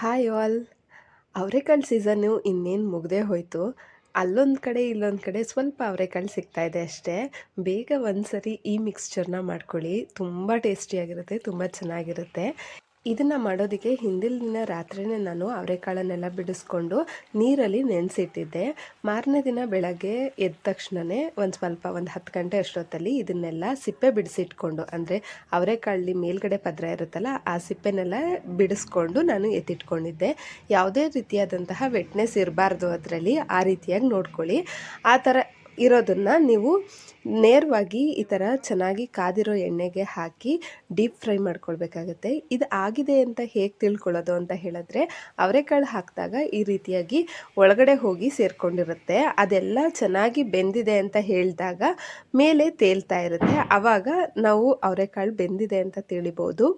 Hi all ಅವರೆಕಾಳು season ಇನ್ನೇನು ಮುಗ್ದೇ ಹೋಯಿತು. ಅಲ್ಲೊಂದು ಕಡೆ, ಇಲ್ಲೊಂದು ಕಡೆ ಸ್ವಲ್ಪ ಅವರೆಕಾಳು ಸಿಗ್ತಾ ಇದೆ ಅಷ್ಟೇ. ಬೇಗ ಒಂದು ಸರಿ ಈ ಮಿಕ್ಸ್ಚರ್ನ ಮಾಡ್ಕೊಳ್ಳಿ. ತುಂಬ ಟೇಸ್ಟಿಯಾಗಿರುತ್ತೆ ತುಂಬ ಚೆನ್ನಾಗಿರುತ್ತೆ. ಇದನ್ನು ಮಾಡೋದಕ್ಕೆ ಹಿಂದಿನ ದಿನ ರಾತ್ರಿನೇ ನಾನು ಅವರೆಕಾಳನ್ನೆಲ್ಲ ಬಿಡಿಸ್ಕೊಂಡು ನೀರಲ್ಲಿ ನೆನೆಸಿಟ್ಟಿದ್ದೆ. ಮಾರನೇ ದಿನ ಬೆಳಗ್ಗೆ ಎದ್ದ ತಕ್ಷಣವೇ ಒಂದು ಸ್ವಲ್ಪ ಒಂದು ಹತ್ತು ಗಂಟೆ ಅಷ್ಟೊತ್ತಲ್ಲಿ ಇದನ್ನೆಲ್ಲ ಸಿಪ್ಪೆ ಬಿಡಿಸಿಟ್ಕೊಂಡು, ಅಂದರೆ ಅವರೆಕಾಳಲ್ಲಿ ಮೇಲ್ಗಡೆ ಪದ್ರ ಇರುತ್ತಲ್ಲ ಆ ಸಿಪ್ಪೆನೆಲ್ಲ ಬಿಡಿಸ್ಕೊಂಡು ನಾನು ಎತ್ತಿಟ್ಕೊಂಡಿದ್ದೆ. ಯಾವುದೇ ರೀತಿಯಾದಂತಹ ವೆಟ್ನೆಸ್ ಇರಬಾರ್ದು ಅದರಲ್ಲಿ, ಆ ರೀತಿಯಾಗಿ ನೋಡ್ಕೊಳ್ಳಿ. ಆ ಥರ ಇರೋದನ್ನು ನೀವು ನೇರವಾಗಿ ಈ ಥರ ಚೆನ್ನಾಗಿ ಕಾದಿರೋ ಎಣ್ಣೆಗೆ ಹಾಕಿ ಡೀಪ್ ಫ್ರೈ ಮಾಡ್ಕೊಳ್ಬೇಕಾಗತ್ತೆ. ಇದು ಆಗಿದೆ ಅಂತ ಹೇಗೆ ತಿಳ್ಕೊಳ್ಳೋದು ಅಂತ ಹೇಳಿದ್ರೆ, ಅವರೆಕಾಳು ಹಾಕಿದಾಗ ಈ ರೀತಿಯಾಗಿ ಒಳಗಡೆ ಹೋಗಿ ಸೇರಿಕೊಂಡಿರುತ್ತೆ. ಅದೆಲ್ಲ ಚೆನ್ನಾಗಿ ಬೆಂದಿದೆ ಅಂತ ಹೇಳಿದಾಗ ಮೇಲೆ ತೇಲ್ತಾ ಇರುತ್ತೆ. ಆವಾಗ ನಾವು ಅವರೆಕಾಳು ಬೆಂದಿದೆ ಅಂತ ತಿಳಿಬೋದು.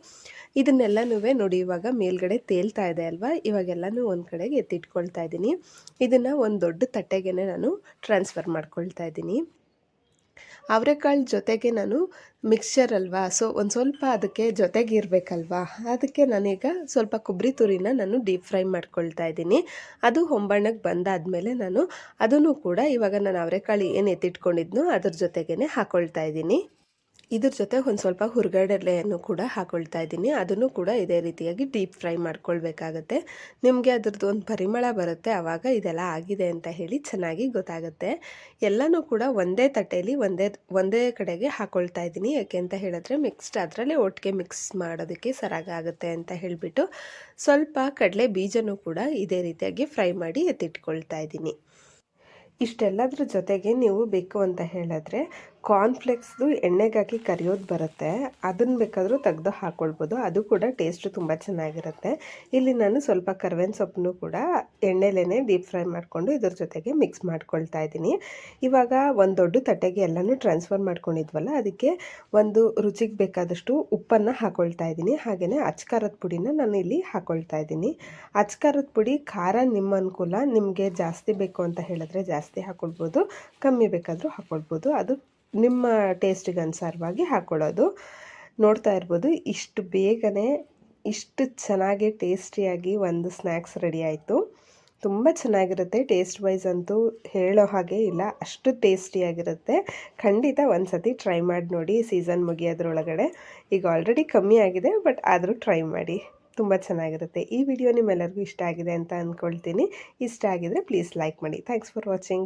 ಇದನ್ನೆಲ್ಲನೂ ನೋಡಿ, ಇವಾಗ ಮೇಲ್ಗಡೆ ತೇಲ್ತಾ ಇದೆ ಅಲ್ವಾ? ಇವಾಗೆಲ್ಲನೂ ಒಂದು ಕಡೆಗೆ ಎತ್ತಿಟ್ಕೊಳ್ತಾ ಇದ್ದೀನಿ. ಇದನ್ನು ಒಂದು ದೊಡ್ಡ ತಟ್ಟೆಗೆ ನಾನು ಟ್ರಾನ್ಸ್ಫರ್ ಮಾಡ್ಕೊಳ್ತಾ ಇದ್ದೀನಿ. ಅವರೆಕಾಳು ಜೊತೆಗೆ ನಾನು ಮಿಕ್ಸ್ಚರ್ ಅಲ್ವಾ? ಸೊ ಒಂದು ಸ್ವಲ್ಪ ಅದಕ್ಕೆ ಜೊತೆಗೆ ಇರಬೇಕಲ್ವಾ? ಅದಕ್ಕೆ ನಾನೀಗ ಸ್ವಲ್ಪ ಕೊಬ್ಬರಿ ತುರಿನ ನಾನು ಡೀಪ್ ಫ್ರೈ ಮಾಡ್ಕೊಳ್ತಾ ಇದ್ದೀನಿ. ಅದು ಹೊಂಬಣ್ಣಕ್ಕೆ ಬಂದಾದಮೇಲೆ ನಾನು ಅದನ್ನು ಕೂಡ ಇವಾಗ ನಾನು ಅವರೆಕಾಳು ಏನು ಎತ್ತಿಟ್ಕೊಂಡಿದ್ನೋ ಅದ್ರ ಜೊತೆಗೇ ಹಾಕ್ಕೊಳ್ತಾ ಇದ್ದೀನಿ. ಇದ್ರ ಜೊತೆ ಒಂದು ಸ್ವಲ್ಪ ಹುರ್ಗಡಲೆಯನ್ನು ಕೂಡ ಹಾಕೊಳ್ತಾ ಇದ್ದೀನಿ. ಅದನ್ನು ಕೂಡ ಇದೇ ರೀತಿಯಾಗಿ ಡೀಪ್ ಫ್ರೈ ಮಾಡ್ಕೊಳ್ಬೇಕಾಗತ್ತೆ. ನಿಮಗೆ ಅದ್ರದ್ದು ಒಂದು ಪರಿಮಳ ಬರುತ್ತೆ ಆವಾಗ ಇದೆಲ್ಲ ಆಗಿದೆ ಅಂತ ಹೇಳಿ ಚೆನ್ನಾಗಿ ಗೊತ್ತಾಗುತ್ತೆ. ಎಲ್ಲನೂ ಕೂಡ ಒಂದೇ ತಟ್ಟೆಯಲ್ಲಿ ಒಂದೇ ಒಂದೇ ಕಡೆಗೆ ಹಾಕೊಳ್ತಾ ಇದ್ದೀನಿ. ಯಾಕೆ ಅಂತ ಹೇಳಿದ್ರೆ ಮಿಕ್ಸ್ಡ್ ಅದರಲ್ಲೇ ಒಟ್ಟಿಗೆ ಮಿಕ್ಸ್ ಮಾಡೋದಕ್ಕೆ ಸರಾಗಾಗುತ್ತೆ ಅಂತ ಹೇಳಿಬಿಟ್ಟು ಸ್ವಲ್ಪ ಕಡಲೆ ಬೀಜನೂ ಕೂಡ ಇದೇ ರೀತಿಯಾಗಿ ಫ್ರೈ ಮಾಡಿ ಎತ್ತಿಟ್ಕೊಳ್ತಾ ಇದ್ದೀನಿ. ಇಷ್ಟೆಲ್ಲದ್ರ ಜೊತೆಗೆ ನೀವು ಬೇಕು ಅಂತ ಹೇಳಿದ್ರೆ ಕಾರ್ನ್ಫ್ಲೆಕ್ಸ್ದು ಎಣ್ಣೆಗಾಕಿ ಕರಿಯೋದು ಬರುತ್ತೆ. ಅದನ್ನು ಬೇಕಾದರೂ ತೆಗೆದು ಹಾಕ್ಕೊಳ್ಬೋದು ಅದು ಕೂಡ ಟೇಸ್ಟು ತುಂಬ ಚೆನ್ನಾಗಿರುತ್ತೆ. ಇಲ್ಲಿ ನಾನು ಸ್ವಲ್ಪ ಕರ್ವೇನ ಸೊಪ್ಪನ್ನು ಕೂಡ ಎಣ್ಣೆಲೇ ಡೀಪ್ ಫ್ರೈ ಮಾಡಿಕೊಂಡು ಇದ್ರ ಜೊತೆಗೆ ಮಿಕ್ಸ್ ಮಾಡ್ಕೊಳ್ತಾ ಇದ್ದೀನಿ. ಇವಾಗ ಒಂದು ದೊಡ್ಡ ತಟ್ಟೆಗೆ ಎಲ್ಲನೂ ಟ್ರಾನ್ಸ್ಫರ್ ಮಾಡ್ಕೊಂಡಿದ್ವಲ್ಲ, ಅದಕ್ಕೆ ಒಂದು ರುಚಿಗೆ ಬೇಕಾದಷ್ಟು ಉಪ್ಪನ್ನು ಹಾಕ್ಕೊಳ್ತಾ ಇದ್ದೀನಿ. ಹಾಗೆಯೇ ಅಚ್ಕಾರದ ಪುಡಿನ ನಾನು ಇಲ್ಲಿ ಹಾಕ್ಕೊಳ್ತಾ ಇದ್ದೀನಿ. ಅಚ್ಕಾರದ ಪುಡಿ ಖಾರ ನಿಮ್ಮ ಅನುಕೂಲ, ನಿಮಗೆ ಜಾಸ್ತಿ ಬೇಕು ಅಂತ ಹೇಳಿದ್ರೆ ಜಾಸ್ತಿ ಹಾಕ್ಕೊಳ್ಬೋದು ಕಮ್ಮಿ ಬೇಕಾದರೂ ಹಾಕ್ಕೊಳ್ಬೋದು ಅದು ನಿಮ್ಮ ಟೇಸ್ಟಿಗೆ ಅನುಸಾರವಾಗಿ ಹಾಕ್ಕೊಳ್ಳೋದು ನೋಡ್ತಾ ಇರ್ಬೋದು, ಇಷ್ಟು ಬೇಗನೆ, ಇಷ್ಟು ಚೆನ್ನಾಗಿ ಟೇಸ್ಟಿಯಾಗಿ ಒಂದು ಸ್ನ್ಯಾಕ್ಸ್ ರೆಡಿ ಆಯಿತು. ತುಂಬ ಚೆನ್ನಾಗಿರುತ್ತೆ ಟೇಸ್ಟ್ ವೈಸ್ ಅಂತೂ ಹೇಳೋ ಹಾಗೆ ಇಲ್ಲ, ಅಷ್ಟು ಟೇಸ್ಟಿಯಾಗಿರುತ್ತೆ ಖಂಡಿತ ಒಂದು ಸತಿ ಟ್ರೈ ಮಾಡಿ ನೋಡಿ ಸೀಸನ್ ಮುಗಿಯೋದ್ರೊಳಗಡೆ. ಈಗ ಆಲ್ರೆಡಿ ಕಮ್ಮಿ ಆಗಿದೆ ಬಟ್ ಆದರೂ ಟ್ರೈ ಮಾಡಿ. ತುಂಬ ಚೆನ್ನಾಗಿರುತ್ತೆ. ಈ ವಿಡಿಯೋ ನಿಮ್ಮೆಲ್ಲರಿಗೂ ಇಷ್ಟ ಆಗಿದೆ ಅಂತ ಅಂದ್ಕೊಳ್ತೀನಿ ಇಷ್ಟ ಆಗಿದರೆ ಪ್ಲೀಸ್ ಲೈಕ್ ಮಾಡಿ. Thanks for watching